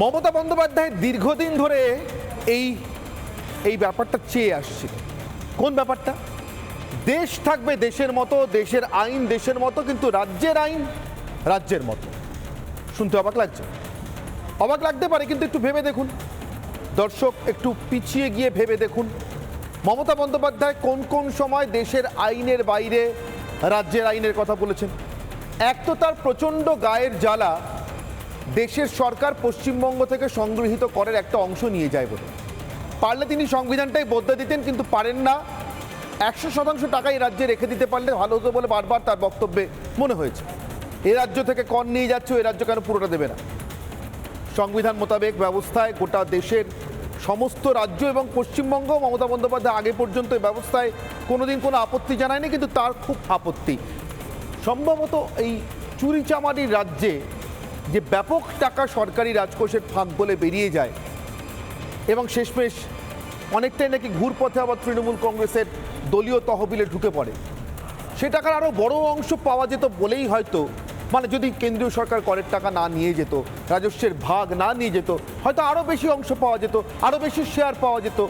মমতা বন্দ্যোপাধ্যায় দীর্ঘদিন ধরে এই এই ব্যাপারটা চেয়ে আসছিল কোন ব্যাপারটা? দেশ থাকবে দেশের মতো, দেশের আইন দেশের মতো, কিন্তু রাজ্যের আইন রাজ্যের মতো। শুনতে অবাক লাগছে? অবাক লাগতে পারে, কিন্তু একটু ভেবে দেখুন। দর্শক, একটু পিছিয়ে গিয়ে ভেবে দেখুন। মমতা বন্দ্যোপাধ্যায় কোন কোন সময় দেশের আইনের বাইরে রাজ্যের আইনের কথা বলেছেন? এক তো তার প্রচণ্ড গায়ের জ্বালা দেশের সরকার পশ্চিমবঙ্গ থেকে সংগৃহীত করের একটা অংশ নিয়ে যায় বলে। পারলে তিনি সংবিধানটাই বদলে দিতেন, কিন্তু পারেন না। একশো শতাংশ টাকা এই রাজ্যে রেখে দিতে পারলে ভালো হতো বলে বারবার তার বক্তব্যে মনে হয়েছে। এ রাজ্য থেকে কর নিয়ে যাচ্ছে ওই রাজ্য কেন পুরোটা দেবে না? সংবিধান মোতাবেক ব্যবস্থায় গোটা দেশের সমস্ত রাজ্য এবং পশ্চিমবঙ্গ মমতা বন্দ্যোপাধ্যায় আগে পর্যন্ত এই ব্যবস্থায় কোনোদিন কোনো আপত্তি জানায়নি, কিন্তু তার খুব আপত্তি। সম্ভবত এই চুরিচামারির রাজ্যে যে ব্যাপক টাকা সরকারি রাজকোষের ফাঁক বলে বেরিয়ে যায়। এবং শেষমেশ অনেকটাই নাকি ঘুরপথে আবার তৃণমূল কংগ্রেসের দলীয় তহবিলে ঢুকে পড়ে। সে টাকার আরও বড় অংশ পাওয়া যেত বলেই হয়তো মানে যদি কেন্দ্রীয় সরকার করের টাকা না নিয়ে যেত, রাজস্বের ভাগ না নিয়ে যেত, হয়তো আরও বেশি অংশ পাওয়া যেত আরও বেশি শেয়ার পাওয়া যেত।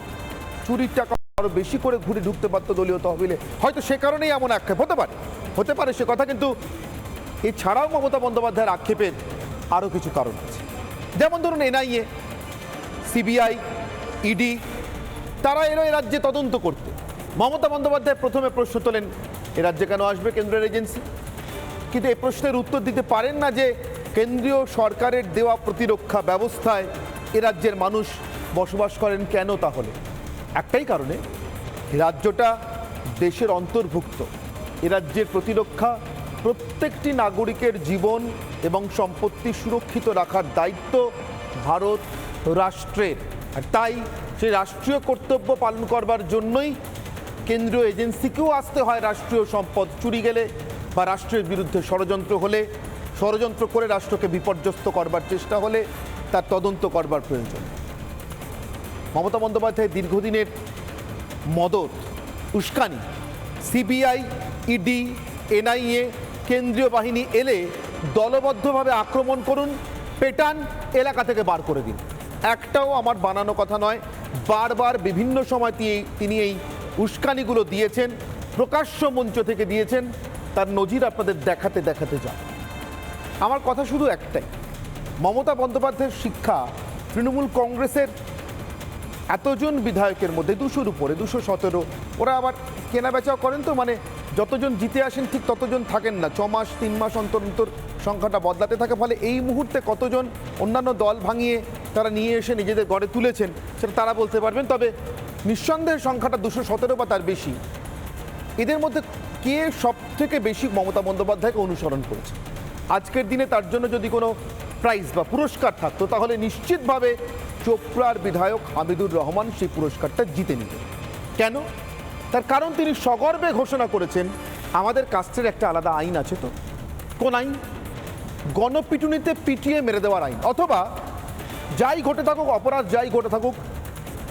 চুরির টাকা আরও বেশি করে ঘুরে ঢুকতে পারতো দলীয় তহবিলে। হয়তো সে কারণেই এমন আক্ষেপ হতে পারে। হতে পারে সে কথা, কিন্তু এছাড়াও মমতা বন্দ্যোপাধ্যায়ের আক্ষেপের আরও কিছু কারণ আছে। যেমন ধরুন এনআইএ, সিবিআই, ইডি, তারা এলো এ রাজ্যে তদন্ত করতে। মমতা বন্দ্যোপাধ্যায় প্রথমে প্রশ্ন তোলেন, এ রাজ্যে কেন আসবে কেন্দ্রের এজেন্সি? কিন্তু এই প্রশ্নের উত্তর দিতে পারেন না যে কেন্দ্রীয় সরকারের দেওয়া প্রতিরক্ষা ব্যবস্থায় এ রাজ্যের মানুষ বসবাস করেন কেন তাহলে? একটাই কারণে, রাজ্যটা দেশের অন্তর্ভুক্ত। এ রাজ্যের প্রতিরক্ষা প্রত্যেকটি নাগরিকের জীবন এবং সম্পত্তি সুরক্ষিত রাখার দায়িত্ব ভারত রাষ্ট্রের। আর তাই সেই রাষ্ট্রীয় কর্তব্য পালন করবার জন্যই কেন্দ্রীয় এজেন্সিকেও আসতে হয় রাষ্ট্রীয় সম্পদ চুরি গেলে বা রাষ্ট্রের বিরুদ্ধে ষড়যন্ত্র হলে। ষড়যন্ত্র করে রাষ্ট্রকে বিপর্যস্ত করবার চেষ্টা হলে তার তদন্ত করবার প্রয়োজন। মমতা বন্দ্যোপাধ্যায় দীর্ঘদিনের মদত, উস্কানি, সিবিআই, ইডি, এনআইএ কেন্দ্রীয় বাহিনী এলে দলবদ্ধভাবে আক্রমণ করুন, পেটান এলাকা থেকে বার করে দিন। একটাও আমার বানানো কথা নয়, বারবার বিভিন্ন সময় তিনি- তিনি এই উস্কানিগুলো দিয়েছেন, প্রকাশ্য মঞ্চ থেকে দিয়েছেন, তার নজির আপনাদের দেখাতে দেখাতে যান। আমার কথা শুধু একটাই, মমতা বন্দ্যোপাধ্যায়ের শিক্ষা তৃণমূল কংগ্রেসের এতজন বিধায়কের মধ্যে দুশোর উপরে, দুশো সতেরো, ওরা আবার কেনা বেচাও করেন তো মানে যতজন জিতে আসেন ঠিক ততজন থাকেন না। ছ মাস, তিন মাস অন্তর অন্তর সংখ্যাটা বদলাতে থাকে ফলে এই মুহূর্তে কতজন অন্যান্য দল ভাঙিয়ে তারা নিয়ে এসে নিজেদের গড়ে তুলেছেন সেটা তারা বলতে পারবেন। তবে নিঃসন্দেহে সংখ্যাটা দুশো সতেরো বা তার বেশি। এদের মধ্যে কে সব থেকে বেশি মমতা বন্দ্যোপাধ্যায়কে অনুসরণ করেছে? আজকের দিনে তার জন্য যদি কোনো প্রাইজ বা পুরস্কার থাকতো, তাহলে নিশ্চিতভাবে চোপড়ার বিধায়ক হামিদুর রহমান সেই পুরস্কারটা জিতে নিতেন। কেন? তার কারণ তিনি সগর্বে ঘোষণা করেছেন, আমাদের কাস্টের একটা আলাদা আইন আছে তো। কোন আইন? গণপিটুনিতে পিটিয়ে মেরে দেওয়ার আইন। অথবা, যাই ঘটে থাকুক, অপরাধ যাই ঘটে থাকুক,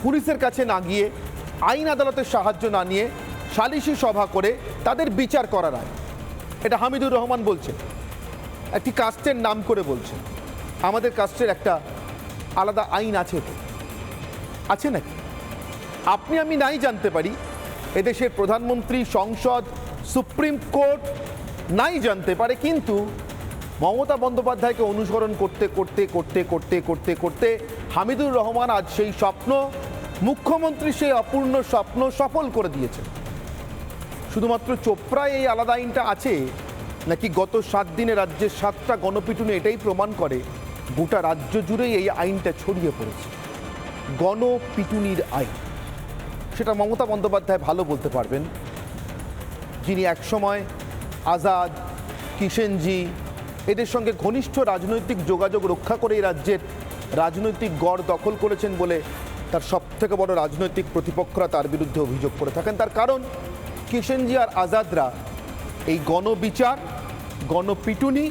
পুলিশের কাছে না গিয়ে আইন আদালতের সাহায্য না নিয়ে সালিশি সভা করে তাদের বিচার করার আইন। এটা হামিদুর রহমান বলছেন। একটি কাস্টের নাম করে বলছেন। আমাদের কাস্টের একটা আলাদা আইন আছে আছে নাকি? আপনি আমি নাই জানতে পারি এদেশের প্রধানমন্ত্রী, সংসদ, সুপ্রিম কোর্ট নাই জানতে পারে, কিন্তু মমতা বন্দ্যোপাধ্যায়কে অনুসরণ করতে করতে করতে করতে করতে করতে হামিদুর রহমান আজ সেই স্বপ্ন, মুখ্যমন্ত্রী সেই অপূর্ণ স্বপ্ন সফল করে দিয়েছেন। শুধুমাত্র চোপড়ায় এই আলাদা আইনটা আছে, নাকি গত সাত দিনে রাজ্যের সাতটা গণপিটুনি এটাই প্রমাণ করে, গোটা রাজ্য জুড়েই এই আইনটা ছড়িয়ে পড়েছে। গণপিটুনির আইন। সেটা মমতা বন্দ্যোপাধ্যায় ভালো বলতে পারবেন। যিনি একসময় আজাদ কিষেনজি এদের সঙ্গে ঘনিষ্ঠ রাজনৈতিক যোগাযোগ রক্ষা করে এই রাজ্যের রাজনৈতিক গড় দখল করেছেন বলে তার সব থেকে বড় রাজনৈতিক প্রতিপক্ষরা তার বিরুদ্ধে অভিযোগ করে থাকেন। তার কারণ কিষেনজি আর আজাদরা এই গণবিচার, গণপিটুনি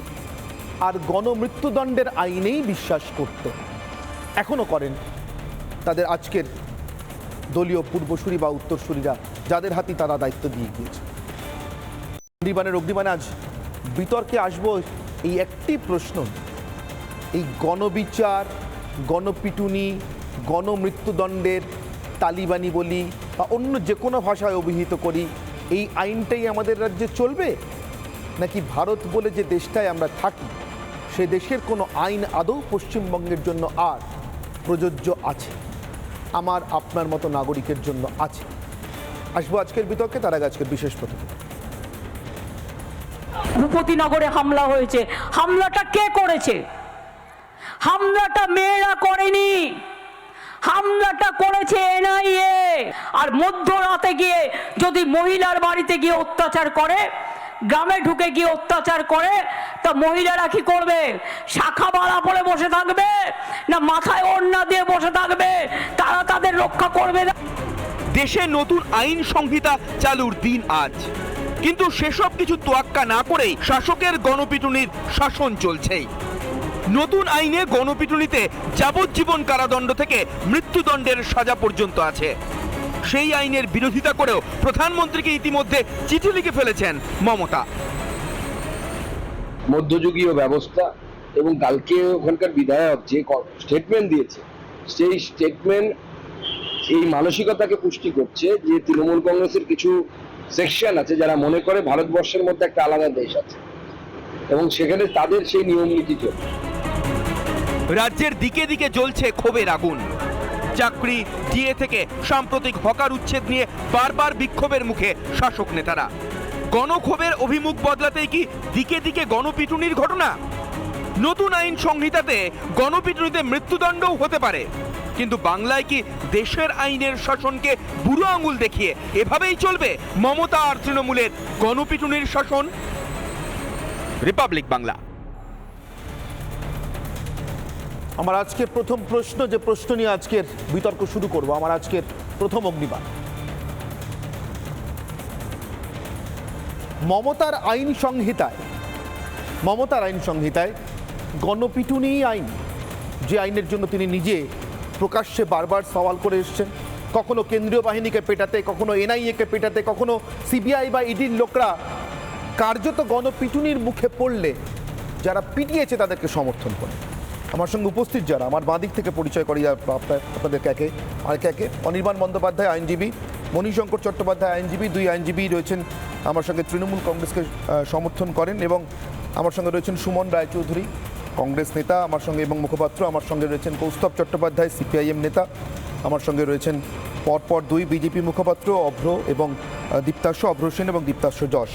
আর গণমৃত্যুদণ্ডের আইনেই বিশ্বাস করত। এখনও করেন। তাদের আজকের দলীয় পূর্বসূরি বা উত্তরসূরিরা যাদের হাতে তারা দায়িত্ব দিয়ে গিয়েছে। অগ্নিবাণের অগ্নিবাণে আজ বিতর্কে আসব এই একটি প্রশ্ন। এই গণবিচার, গণপিটুনি, গণমৃত্যুদণ্ডের তালিবানি বলি বা অন্য যে কোনো ভাষায় অভিহিত করি, এই আইনটাই আমাদের রাজ্যে চলবে? নাকি ভারত বলে যে দেশটায় আমরা থাকি, সে দেশের কোনো আইন আদৌ পশ্চিমবঙ্গের জন্য আর প্রযোজ্য আছে? আমার, আপনার মতো নাগরিকের জন্য আছে। আসব আজকের বিতর্কে, তার আগে আজকের বিশেষ প্রতিবেদন। ভূপতিনগরে হামলা হয়েছে। হামলাটা কে করেছে? হামলাটা মেয়েরা করেনি। হামলাটা করেছে এনআইএ। আর মধ্যরাতে গিয়ে যদি মহিলার বাড়িতে গিয়ে অত্যাচার করে, গ্রামে ঢুকে গিয়ে অত্যাচার করে, তা মহিলারা কি করবে? শাখা বাড়া পরে বসে থাকবে? না মাথায় ওড়না দিয়ে বসে থাকবে? দেশে নতুন আইন সংহিতা চালুর দিন আজ। কিন্তু সেসব কিছু তোয়াক্কা না করেই শাসকের গণপিটুনির শাসন চলছেই নতুন আইনে গণপিটুনিতে যাবজ্জীবন কারাদণ্ড থেকে মৃত্যুদণ্ডের সাজা পর্যন্ত আছে। সেই আইনের বিরোধিতা করেও প্রধানমন্ত্রীকে ইতিমধ্যে চিঠি লিখে ফেলেছেন মমতা। মধ্যযুগীয় ব্যবস্থা এবং কালকে ওখানকার বিধায়ক যে স্টেটমেন্ট দিয়েছে, সেই স্টেটমেন্ট এই মানসিকতাকে পুষ্টি করছে যে তৃণমূল কংগ্রেসের কিছু সেকশন আছে যারা মনে করে ভারতবর্ষের মধ্যে একটা আলাদা দেশ আছে। এবং সেখানে তাদের সেই নিয়ম নীতি চলছে। রাজ্যের দিকে দিকে জ্বলছে ক্ষোভের আগুন। চাকরি, ডিএ থেকে সাম্প্রতিক হকার উচ্ছেদ নিয়ে বারবার বিক্ষোভের মুখে শাসক নেতারা। গণক্ষোভের অভিমুখ বদলাতেই কি দিকে দিকে গণপিটুনির ঘটনা? নতুন আইন সংহিতাতে গণপিটুনিতে মৃত্যুদণ্ডও হতে পারে। কিন্তু বাংলায় কি দেশের আইনের শাসনকে বুড়ো আঙুল দেখিয়ে এভাবেই চলবে? মমতা আর তৃণমূলের গণপিটুনির শাসন? রিপাবলিক বাংলা। আমার আজকে প্রথম প্রশ্ন, যে প্রশ্ন নিয়ে আজকের বিতর্ক শুরু করব, আমার আজকের প্রথম অগ্নিবাণ। মমতার আইন সংহিতায়, মমতার আইন সংহিতায় গণপিটুনি আইন, যে আইনের জন্য তিনি নিজে প্রকাশ্যে বারবার সওয়াল করে এসছেন। কখনো কেন্দ্রীয় বাহিনীকে পেটাতে, কখনো এনআইএকে পেটাতে, কখনো সিবিআই বা ইডির লোকরা কার্যত গণপিটুনির মুখে পড়লে যারা পিটিয়েছে তাদেরকে সমর্থন করে। আমার সঙ্গে উপস্থিত যারা, আমার বাঁ দিক থেকে পরিচয় করি আপনাদের একে আর একে অনির্বাণ বন্দ্যোপাধ্যায়, আইনজীবী, মণিশঙ্কর চট্টোপাধ্যায়, আইনজীবী, দুই আইনজীবী রয়েছেন, আমার সঙ্গে তৃণমূল কংগ্রেসকে সমর্থন করেন এবং আমার সঙ্গে রয়েছেন সুমন রায়চৌধুরী কংগ্রেস নেতা, আমার সঙ্গে এবং মুখপাত্র, আমার সঙ্গে রয়েছেন কৌস্তব চট্টোপাধ্যায়, সিপিআইএম নেতা, আমার সঙ্গে রয়েছেন পরপর দুই বিজেপি মুখপাত্র, অভ্র এবং দীপ্তাস্য অভ্র সেন এবং দীপ্তাস্য যশ।